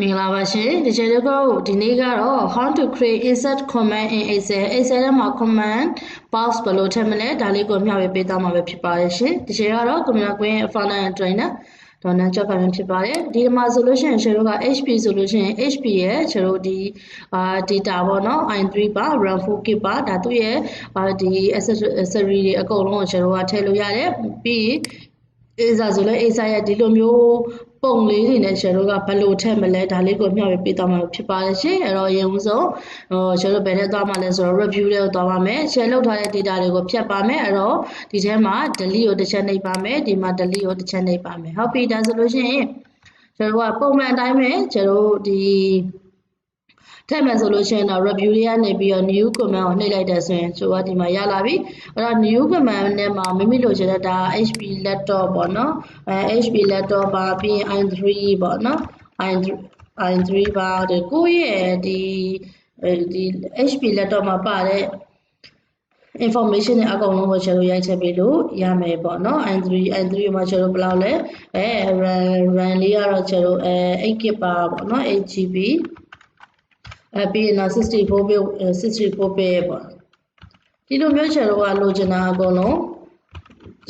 မင်္ဂလာပါရှင်ဒီချိန်တော့ဒီနေ့ကတော့ how to create insert command in excel excel ထဲမှာ command box ဘယ်လိုထည့်မလဲဒါလေးကိုမျှဝေပေးသွားမှာပဲဖြစ်ပါတယ်ရှင်ဒီချိန်ကတော့ computer ကွင်း frontend trainer ဒေါ်နန်ကျော်ကမှဖြစ်ပါတယ်ဒီမှာဆိုလို့ရှိရင်ကျွန်တော်က HP ဆိုလို့ရှိရင် HP ရဲ့ကျွန်တော်ဒီအာ data ပေါ့နော် i3 ပါ RAM 4GB ပါဒါသူ့ရဲ့ဒီ accessory တွေအကုန်လုံးကိုကျွန်တော်ကထည့်လို့ရတယ်ပြီး ASA ဆိုလဲ ASA ရဲ့ဒီလိုမျိုး ပုံလေးတွေနဲ့ကျွန်တော်တို့ကဘယ်လိုထည့်မလဲဒါလေးကိုမျှဝေပေးသွားမှာဖြစ်ပါတယ်ရှင်အဲ့တော့အရင်ဆုံးဟိုကျွန်တော်ဘယ်နဲ့သွားမှာလဲဆိုတော့ review တွေကိုသွားပါမယ် share လုပ်ထားတဲ့ data တွေကိုဖြတ်ပါမယ်အဲ့တော့ဒီထဲမှာ delete ကိုတစ်ချက်နှိပ်ပါမယ်ဒီမှာ delete ကိုတစ်ချက်နှိပ်ပါမယ်ဟုတ်ပြီဒါဆိုလို့ရှိရင်ကျွန်တော်ကပုံမှန်အတိုင်းပဲကျွန်တော်ဒီ ထည့်မယ်ဆိုလို့ရှိရင်တော့ review တွေကနေပြီးတော့ new command ကိုနှိပ်လိုက်တဲ့ဆိုရင်ဆိုတော့ဒီမှာရလာပြီအဲ့တော့ new command နဲ့မှာမိမိလိုချင်တဲ့ဒါ HP laptop ပေါ့နော်အဲ HP laptop ပါပြီးရင် i3 ပေါ့နော် i3 i3 ပါဒီကိုယ့်ရဲ့ဒီဒီ HP laptop မှာပါတဲ့ information တွေအကုန်လုံးကိုကျွန်တော်ရိုက်ချက်ပေးလို့ရမယ်ပေါ့နော် i3 i3 မှာကျွန်တော်ဘယ်လောက်လဲအဲ RAM RAM လေးကတော့ကျွန်တော်အဲ 8GB ပါပေါ့နော် 8GB အဲပြီးရင်တော့64 bit 64 bit ပေါ့ဒီလိုမျိုးကျွန်တော်ကလိုချင်တာအကုန်လုံး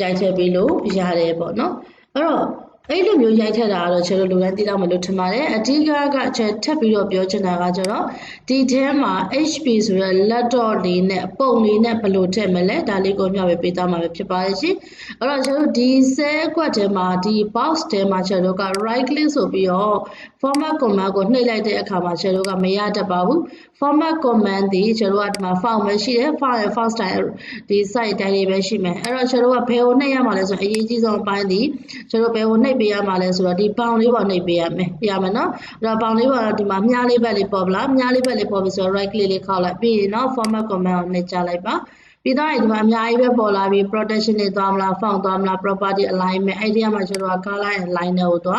ရိုက်ထည့်ပေးလို့ရတယ်ပေါ့နော်အဲ့တော့ အဲ့လိုမျိုးရိုက်ထက်တာကတော့ကျွန်တော်လူတိုင်းသိတော့မလို့ထင်ပါတယ်အဓိကကကျွန်ထပ်ပြီးတော့ပြောချင်တာကကျတော့ဒီထဲမှာ HP ဆိုတဲ့ laptop လေးနဲ့ပုံလေးနဲ့ဘယ်လိုထည့်မလဲဒါလေးကိုမျှဝေပေးသားမှာပဲဖြစ်ပါတယ်ရှင်အဲ့တော့ကျွန်တော်ဒီ cell ကွက်ထဲမှာဒီ box ထဲမှာကျွန်တော်က right click ဆိုပြီးတော့ format command ကိုနှိပ်လိုက်တဲ့အခါမှာကျွန်တော်ကမရတတ်ပါဘူး format command ဒီကျွန်တော်ကဒီမှာ file ပဲရှိတယ် file ရဲ့ file style ဒီ site တိုင်းလေးပဲရှိမယ်အဲ့တော့ကျွန်တော်ကဘယ်ကိုနှိပ်ရမှာလဲဆိုတော့အရေးကြီးဆုံးအပိုင်းဒီကျွန်တော်ဘယ်ကိုနှိပ်ပေးရမှာလဲဆိုတော့ဒီပေါင်လေးပေါ်နှိပ်ပေးရမယ်ရမယ်နော်အဲ့တော့ပေါင်လေးပေါ်ဒီမှာမြားလေးဘက်လေးပေါ်ပလားမြားလေးဘက်လေးပေါ်ပြီဆိုတော့ right click လေးခောက်လိုက်ပြီးရင်နော် format command ကိုနှိပ်ချလိုက်ပါပြီးတော့ဒီမှာအများကြီးပဲပေါ်လာပြီး protection တွေသွားမလား font သွားမလား property alignment အဲ့ဒီကမှကျွန်တော်က color and line တွေ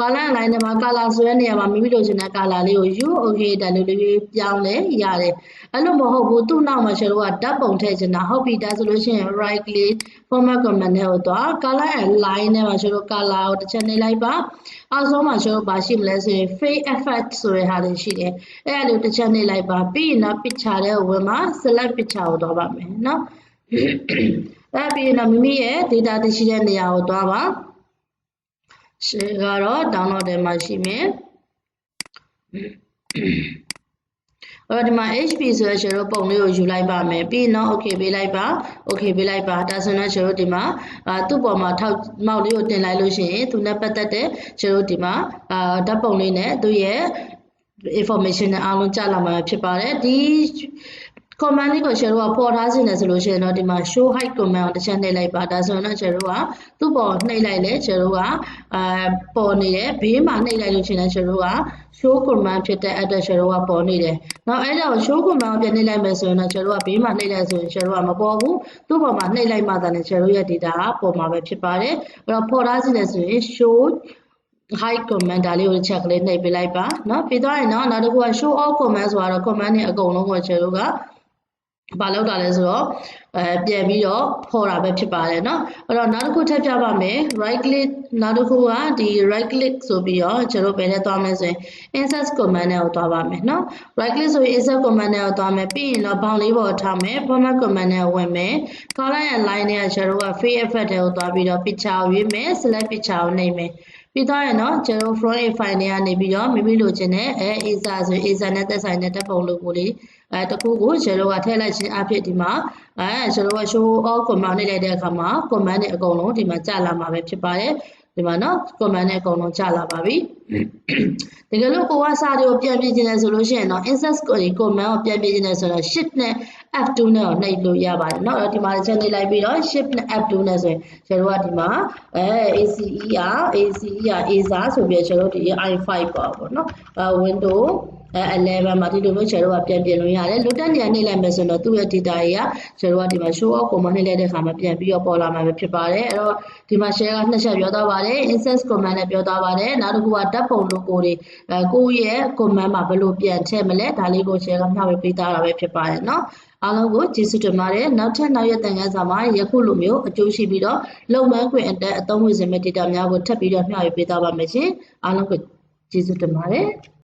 ကာလာလိုင်းထဲမှာကာလာဆိုတဲ့နေရာမှာမိမိလိုချင်တဲ့ကာလာလေးကို you okay တလူလေးပြောင်းလဲရတယ်အဲ့လိုမဟုတ်ဘူးသူ့နောက်မှာရှင်တို့ကဓာတ်ပုံထည့်ချင်တာဟုတ်ပြီဒါဆိုလို့ရှိရင် right click format command နဲ့ဟိုသွား color and line နဲ့မှာရှင်တို့ color ကိုတစ်ချက်နှိပ်လိုက်ပါအောက်ဆုံးမှာရှင်တို့ဘာရှိမလဲဆိုရင် fade effect ဆိုတဲ့ဟာလေးရှိတယ်အဲ့ဒါလေးတစ်ချက်နှိပ်လိုက်ပါပြီးရင်တော့ picture တဲ့ဝင်မှာ select picture ကိုတော့ပါမယ်နော်အဲ့ပြီးရင်တော့မိမိရဲ့ data တရှိတဲ့နေရာကိုသွားပါ ရှယ်ကတော့ download ထဲမှာရှိမယ်အဲ့တော့ဒီမှာ HP ဆိုတဲ့ share ပုံလေးကိုယူလိုက်ပါမယ်ပြီးတော့ okay ပေးလိုက်ပါ okay ပေးလိုက်ပါဒါဆိုတော့ share ဒီမှာအာသူ့ပေါ်မှာထောက်မောက်လေးကိုတင်လိုက်လို့ရှိရင်သူနဲ့ပတ်သက်တဲ့ share ဒီမှာအာဓာတ်ပုံလေးနဲ့သူ့ရဲ့ information နဲ့အားလုံးကြားလာမှာဖြစ်ပါတယ်ဒီ command လေးကို share ကပေါ်ထားစေတယ်ဆိုလို့ရှိရင်တော့ဒီမှာ show height command ကိုတစ်ချက်နှိပ်လိုက်ပါဒါဆိုရင်တော့ share ကသူ့ပေါ်နှိပ်လိုက်လေ share ကအာပေါ်နေတယ်ဘေးမှာနှိပ်လိုက်လို့ရှိရင် share က show command ဖြစ်တဲ့ address share ကပေါ်နေတယ်။နောက်အဲ့ဒါကို show command ကိုပြန်နှိပ်လိုက်မယ်ဆိုရင်တော့ share ကဘေးမှာနှိပ်လိုက်ဆိုရင် share ကမပေါ်ဘူး။သူ့ပေါ်မှာနှိပ်လိုက်မှသာလေ share ရဲ့ data ကပေါ်မှာပဲဖြစ်ပါတယ်။အဲ့တော့ပေါ်ထားစေတယ်ဆိုရင် show high command ဒါလေးကိုချက်ကလေးနှိပ်ပေးလိုက်ပါเนาะပြီးသွားရင်တော့နောက်တစ်ခုက show all command ဆိုတာတော့ command တွေအကုန်လုံးကို share က ဘာလောက်တာလဲဆိုတော့အဲပြန်ပြီးတော့ဖော်တာပဲဖြစ်ပါတယ်เนาะအဲ့တော့နောက်တစ်ခုထပ်ပြပါမယ် right click နောက်တစ်ခုကဒီ right click ဆိုပြီးတော့ကျွန်တော်ဘယ်နဲ့သွားမလဲဆိုရင် insert command နဲ့ကိုသွားပါမယ်เนาะ right click ဆိုရင် insert command နဲ့ကိုသွားမယ်ပြီးရင်တော့ဘောင်လေးပေါ်ထားမယ် format command နဲ့ဝင်မယ် color and line နဲ့ကျွန်တော်က free effect တွေကိုသွားပြီးတော့ picture ကိုရွေးမယ် select picture ကိုနှိပ်မယ်ပြီးတော့ရနော်ကျွန်တော် front end file တွေကနေပြီးတော့မိမိလိုချင်တဲ့အဲ ASA ဆို ASA နဲ့သက်ဆိုင်တဲ့တပ်ပုံလိုကိုလေး အဲတခုကို yellow ကထည့်လိုက်ခြင်းအဖြစ်ဒီမှာအဲ yellow က show all command နဲ့လိုက်တဲ့အခါမှာ command နဲ့အကုန်လုံးဒီမှာကျလာမှာပဲဖြစ်ပါတယ်ဒီမှာနော် command နဲ့အကုန်လုံးကျလာပါပြီတကယ်လို့ကိုကစာတွေကိုပြန်ပြခြင်းလဲဆိုလို့ရှိရင်တော့ insert ကို command ကိုပြန်ပြခြင်းလဲဆိုတော့ shift နဲ့ f2 နဲ့ကိုနှိပ်လို့ရပါတယ်နော်အဲ့တော့ဒီမှာချက်နှိပ်လိုက်ပြီးတော့ shift နဲ့ f2 နဲ့ဆိုရင်ကျွန်တော်ကဒီမှာအဲ ace ရ ace ရ acer ဆိုပြီးကျွန်တော်ဒီ i5 ပါပေါ့နော်အဲ window အဲ11မှာဒီလိုမျိုးကျွန်တော်ကပြန်ပြင်လို့ရတယ်လွတ်တက်နေရနှိပ်လိုက်မယ်ဆိုတော့သူ့ရဲ့ data တွေကကျွန်တော်ကဒီမှာ show off ကိုမှနှိပ်လိုက်တဲ့အခါမှာပြန်ပြီးတော့ပေါ်လာမှာပဲဖြစ်ပါတယ်အဲ့တော့ဒီမှာ share ကနှစ်ချက်ပြောသွားပါတယ် insert command နဲ့ပြောသွားပါတယ်နောက်တစ်ခုကဓာတ်ပုံ logo တွေအဲကိုယ့်ရဲ့ command မှာဘယ်လိုပြန်ထည့်မလဲဒါလေးကို share ကမျှဝေပေးသားတာပဲဖြစ်ပါတယ်เนาะအားလုံးကိုကျေးဇူးတင်ပါတယ်နောက်ထပ်နောက်ရက်တန်ခန်းစာမှာယခုလိုမျိုးအကျိုးရှိပြီးတော့လုံမန်းခွင့်အတက်အသုံးဝင်စင်မဲ့ data များကိုထပ်ပြီးတော့မျှဝေပေးသွားပါမယ်ရှင်အားလုံးကို ကျေးဇူးတင်ပါတယ်